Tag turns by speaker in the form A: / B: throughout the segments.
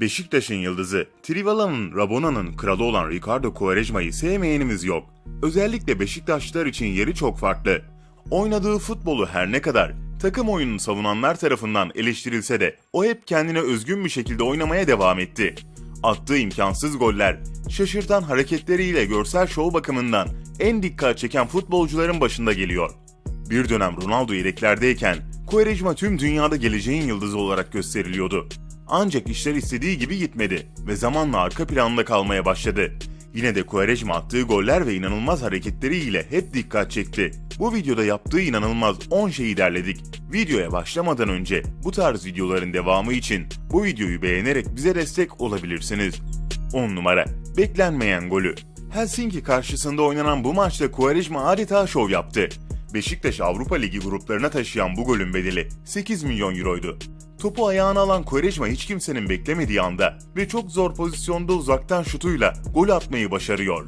A: Beşiktaş'ın yıldızı, Trivala'nın, Rabona'nın kralı olan Ricardo Quaresma'yı sevmeyenimiz yok. Özellikle Beşiktaşlılar için yeri çok farklı. Oynadığı futbolu her ne kadar takım oyununu savunanlar tarafından eleştirilse de o hep kendine özgün bir şekilde oynamaya devam etti. Attığı imkansız goller, şaşırtan hareketleriyle görsel şov bakımından en dikkat çeken futbolcuların başında geliyor. Bir dönem Ronaldo yedeklerdeyken Quaresma tüm dünyada geleceğin yıldızı olarak gösteriliyordu. Ancak işler istediği gibi gitmedi ve zamanla arka planda kalmaya başladı. Yine de Quaresma attığı goller ve inanılmaz hareketleriyle hep dikkat çekti. Bu videoda yaptığı inanılmaz 10 şeyi derledik. Videoya başlamadan önce bu tarz videoların devamı için bu videoyu beğenerek bize destek olabilirsiniz. 10 numara Beklenmeyen golü Helsinki karşısında oynanan bu maçta Quaresma adeta şov yaptı. Beşiktaş Avrupa Ligi gruplarına taşıyan bu golün bedeli 8 milyon euroydu. Topu ayağına alan Quaresma hiç kimsenin beklemediği anda ve çok zor pozisyonda uzaktan şutuyla gol atmayı başarıyor.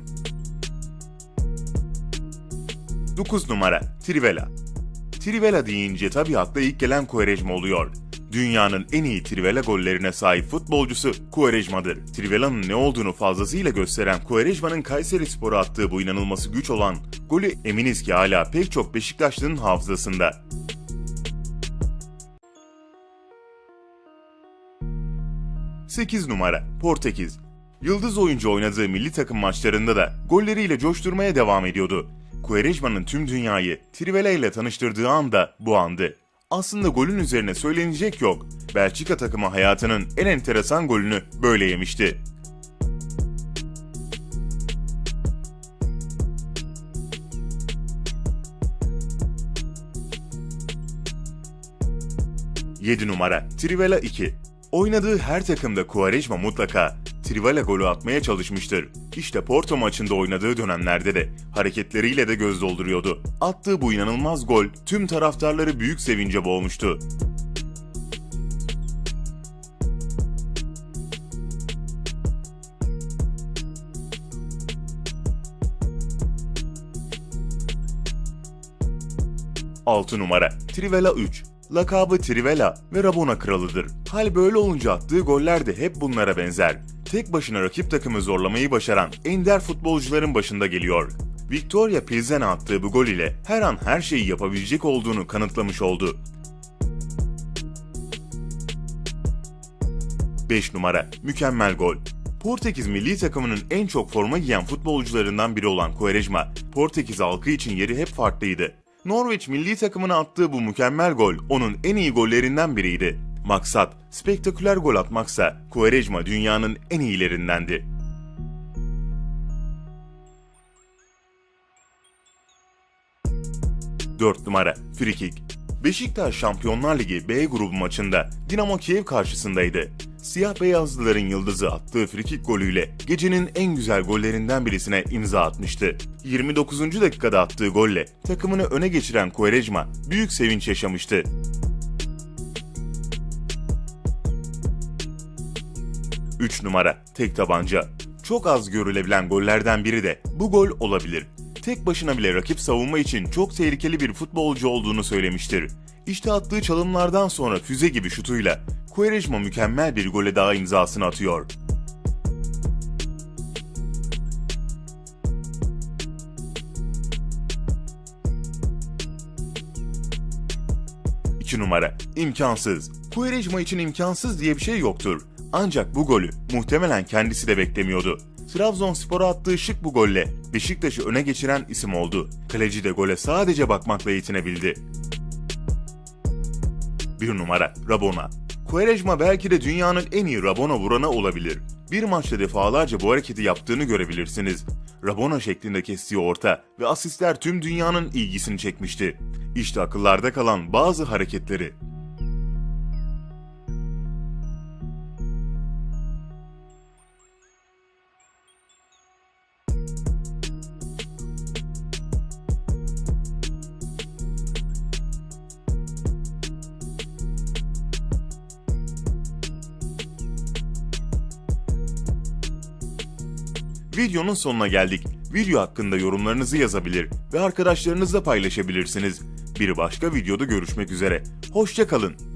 A: 9 numara Trivela Trivela deyince tabii akla ilk gelen Quaresma oluyor. Dünyanın en iyi Trivela gollerine sahip futbolcusu Quaresma'dır. Trivela'nın ne olduğunu fazlasıyla gösteren Quaresma'nın Kayseri Spor'a attığı bu inanılması güç olan golü eminiz ki hala pek çok Beşiktaşlı'nın hafızasında. 8 numara Portekiz Yıldız oyuncu oynadığı milli takım maçlarında da golleriyle coşturmaya devam ediyordu. Quaresma'nın tüm dünyayı Trivela ile tanıştırdığı anda bu andı. Aslında golün üzerine söylenecek yok. Belçika takımı hayatının en enteresan golünü böyle yemişti. ...7 numara Trivela 2 Oynadığı her takımda Quaresma mutlaka Trivela golü atmaya çalışmıştır. İşte Porto maçında oynadığı dönemlerde de hareketleriyle de göz dolduruyordu. Attığı bu inanılmaz gol tüm taraftarları büyük sevince boğmuştu. Altı numara Trivela 3 Lakabı Trivela ve Rabona kralıdır. Hal böyle olunca attığı goller de hep bunlara benzer. Tek başına rakip takımı zorlamayı başaran ender futbolcuların başında geliyor. Victoria Pilsen'e attığı bu gol ile her an her şeyi yapabilecek olduğunu kanıtlamış oldu. 5 numara Mükemmel gol Portekiz milli takımının en çok forma giyen futbolcularından biri olan Quaresma, Portekiz halkı için yeri hep farklıydı. Norveç milli takımına attığı bu mükemmel gol onun en iyi gollerinden biriydi. Maksat, spektaküler gol atmaksa Quaresma dünyanın en iyilerindendi. Dört numara Frikik Beşiktaş Şampiyonlar Ligi B grubu maçında Dinamo Kiev karşısındaydı. Siyah beyazlıların yıldızı attığı frikik golüyle gecenin en güzel gollerinden birisine imza atmıştı. 29. dakikada attığı golle takımını öne geçiren Quaresma büyük sevinç yaşamıştı. Üç numara tek tabanca. Çok az görülebilen gollerden biri de bu gol olabilir. Tek başına bile rakip savunma için çok tehlikeli bir futbolcu olduğunu söylemiştir. İşte attığı çalımlardan sonra füze gibi şutuyla Quaresma mükemmel bir gole daha imzasını atıyor. Numara imkansız. Quaresma için imkansız diye bir şey yoktur. Ancak bu golü muhtemelen kendisi de beklemiyordu. Trabzonspor'a attığı şık bu golle Beşiktaş'ı öne geçiren isim oldu. Kaleci de gole sadece bakmakla yetinebildi. Bir numara Rabona. Quaresma belki de dünyanın en iyi Rabona vuranı olabilir. Bir maçta defalarca bu hareketi yaptığını görebilirsiniz. Rabona şeklinde kestiği orta ve asistler tüm dünyanın ilgisini çekmişti. İşte akıllarda kalan bazı hareketleri. Videonun sonuna geldik. Video hakkında yorumlarınızı yazabilir ve arkadaşlarınızla paylaşabilirsiniz. Bir başka videoda görüşmek üzere. Hoşçakalın.